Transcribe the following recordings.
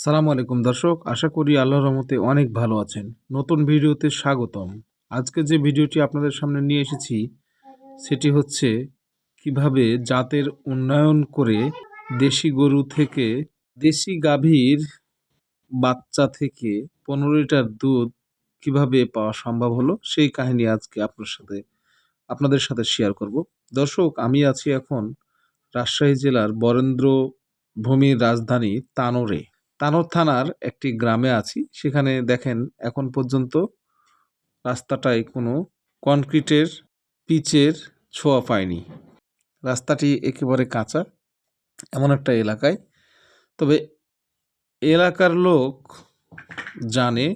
সালামু আলাইকুম দর্শক, আশা করি আল্লাহর রহমতে অনেক ভালো আছেন। নতুন ভিডিওতে স্বাগতম। আজকে যে ভিডিওটি আপনাদের সামনে নিয়ে এসেছি, সেটি হচ্ছে কীভাবে জাতের উন্নয়ন করে দেশি গরু থেকে দেশি গাভীর বাচ্চা থেকে পনেরো লিটার দুধ কীভাবে পাওয়া সম্ভব হলো, সেই কাহিনী আজকে আপনার সাথে, আপনাদের সাথে শেয়ার করব। দর্শক, আমি আছি এখন রাজশাহী জেলার বরেন্দ্র ভূমির রাজধানী তানোরে। তানোর থানার একটি গ্রামে আছি। সেখানে দেখেন, এখন পর্যন্ত রাস্তাটায় কোনো কনক্রিটের পিচের ছোঁয়া পায়নি রাস্তাটি একেবারে কাঁচা, এমন একটা এলাকায়। তবে এলাকার লোক জানে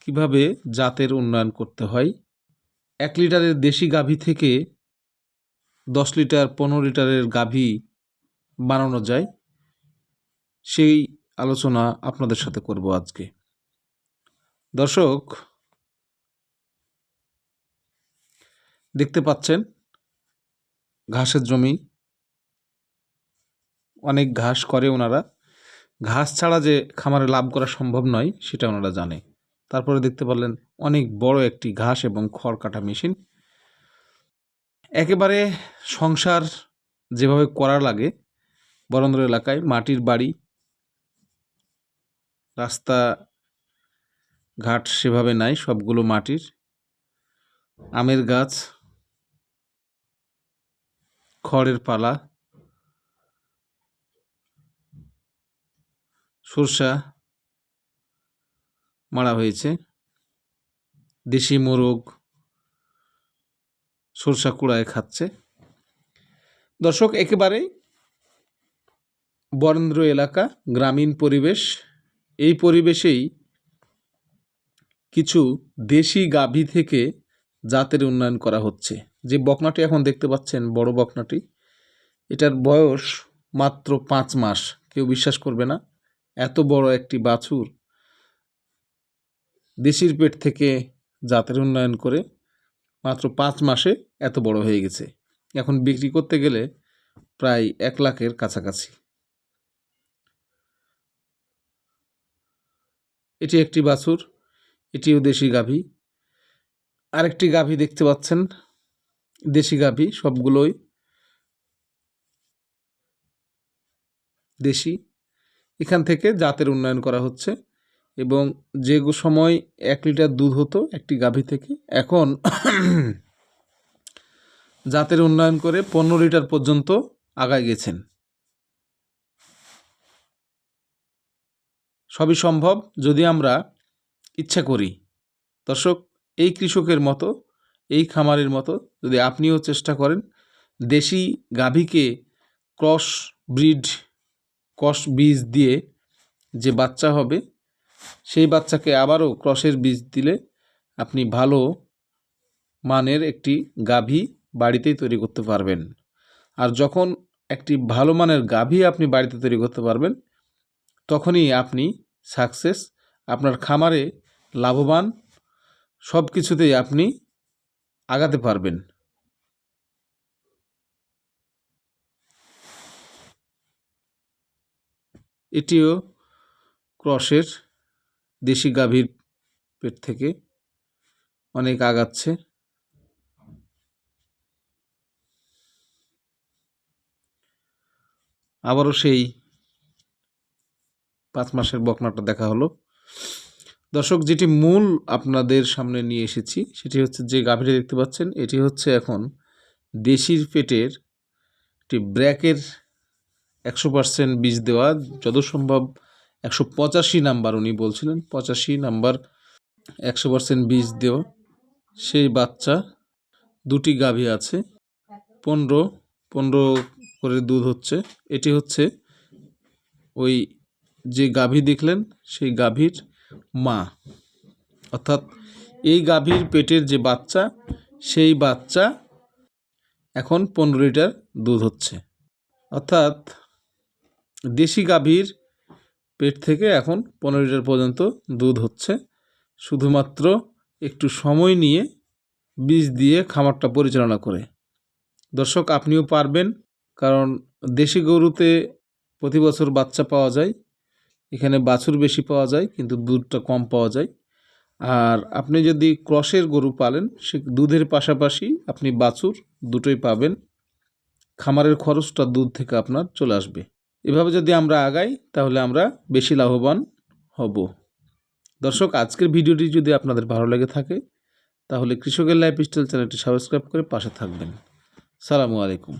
কীভাবে জাতের উন্নয়ন করতে হয়। এক লিটারের দেশি গাভী থেকে দশ লিটার, পনেরো লিটারের গাভী বানানো যায়। সেই আলোচনা আপনাদের সাথে করব আজকে। দর্শক, দেখতে পাচ্ছেন, ঘাসের জমি। অনেক ঘাস করে ওনারা। ঘাস ছাড়া যে খামারে লাভ করা সম্ভব নয়, সেটা ওনারা জানে। তারপরে দেখতে পারলেন, অনেক বড় একটি ঘাস এবং খড় কাটা মেশিন। একেবারে সংসার যেভাবে করা লাগে, বরেন্দ্র এলাকায় মাটির বাড়ি রাস্তা ঘাট সেভাবে নাই, সবগুলো মাটির। আমের গাছ, খড়ের পালা, সরষা মারা হয়েছে। দেশি মোরগ সরষা কুড়ায় খাচ্ছে। দর্শক, একেবারেই বরেন্দ্র এলাকা, গ্রামীণ পরিবেশ এই পরিবেশেই কিছু দেশি গাভী থেকে জাতের উন্নয়ন করা হচ্ছে। যে বকনাটি এখন দেখতে পাচ্ছেন, বড় বকনাটি, এটার বয়স মাত্র পাঁচ মাস। কেউ বিশ্বাস করবে না, এত বড় একটি বাছুর দেশির পেট থেকে জাতের উন্নয়ন করে মাত্র পাঁচ মাসে এত বড় হয়ে গেছে। এখন বিক্রি করতে গেলে প্রায় এক লাখের কাছাকাছি। এটি একটি বাছুর, এটিও দেশি গাভী। আরেকটি গাভী দেখতে পাচ্ছেন, দেশি গাভী সবগুলোই। দেশি। এখান থেকে জাতের উন্নয়ন করা হচ্ছে এবং যে সময় এক লিটার দুধ হতো একটি গাভী থেকে, এখন জাতের উন্নয়ন করে পনেরো লিটার পর্যন্ত আগায় গেছেন। সবই সম্ভব যদি আমরা ইচ্ছা করি। দর্শক, এই কৃষকের মতো, এই খামারের মতো যদি আপনিও চেষ্টা করেন, দেশি গাভীকে ক্রস ব্রিড, ক্রস বীজ দিয়ে যে বাচ্চা হবে, সেই বাচ্চাকে আবারও ক্রসের বীজ দিলে আপনি ভালো মানের একটি গাভী বাড়িতেই তৈরি করতে পারবেন। আর যখন একটি ভালো মানের গাভী আপনি বাড়িতে তৈরি করতে পারবেন, তখনই আপনি সাকসেস, আপনার খামারে লাভবান, সব কিছুতেই আপনি আগাতে পারবেন। এটিও ক্রসের দেশি গাভীর পেট থেকে অনেক আগাচ্ছে। আবারও সেই পাঁচ মাসের বকনাটা দেখা হলো। দর্শক, যেটি মূল আপনাদের সামনে নিয়ে এসেছি, সেটি হচ্ছে যে গাভীটা দেখতে পাচ্ছেন, এটি হচ্ছে এখন দেশির পেটের একটি ব্র্যাকের একশো পার্সেন্ট বীজ দেওয়া, যত সম্ভব একশো পঁচাশি নাম্বার উনি বলছিলেন, পঁচাশি নাম্বার একশো পার্সেন্ট বীজ দেওয়া। সেই বাচ্চা, দুটি গাভী আছে, পনেরো পনেরো করে দুধ হচ্ছে। এটি হচ্ছে ওই যে গাভী দেখলেন, সেই গাভীর মা। অর্থাৎ এই গাভীর পেটের যে বাচ্চা, সেই বাচ্চা এখন পনেরো লিটার দুধ হচ্ছে। অর্থাৎ দেশি গাভীর পেট থেকে এখন পনেরো লিটার পর্যন্ত দুধ হচ্ছে। শুধুমাত্র একটু সময় নিয়ে বীজ দিয়ে খামারটা পরিচালনা করে। দর্শক, আপনিও পারবেন, কারণ দেশি গরুতে প্রতি বছর বাচ্চা পাওয়া যায় এখানে বাছুর বেশি পাওয়া যায়, কিন্তু দুধটা কম পাওয়া যায়। আর আপনি যদি ক্রসের গরু পালেন, সে দুধের পাশাপাশি আপনি বাছুর দুটোই পাবেন। খামারের খরচটা দুধ থেকে আপনার চলে আসবে। এভাবে যদি আমরা আগাই, তাহলে আমরা বেশি লাভবান হব। দর্শক, আজকের ভিডিওটি যদি আপনাদের ভালো লেগে থাকে, তাহলে কৃষকের লাইফস্টাইল চ্যানেলটি সাবস্ক্রাইব করে পাশে থাকবেন। সালামু আলাইকুম।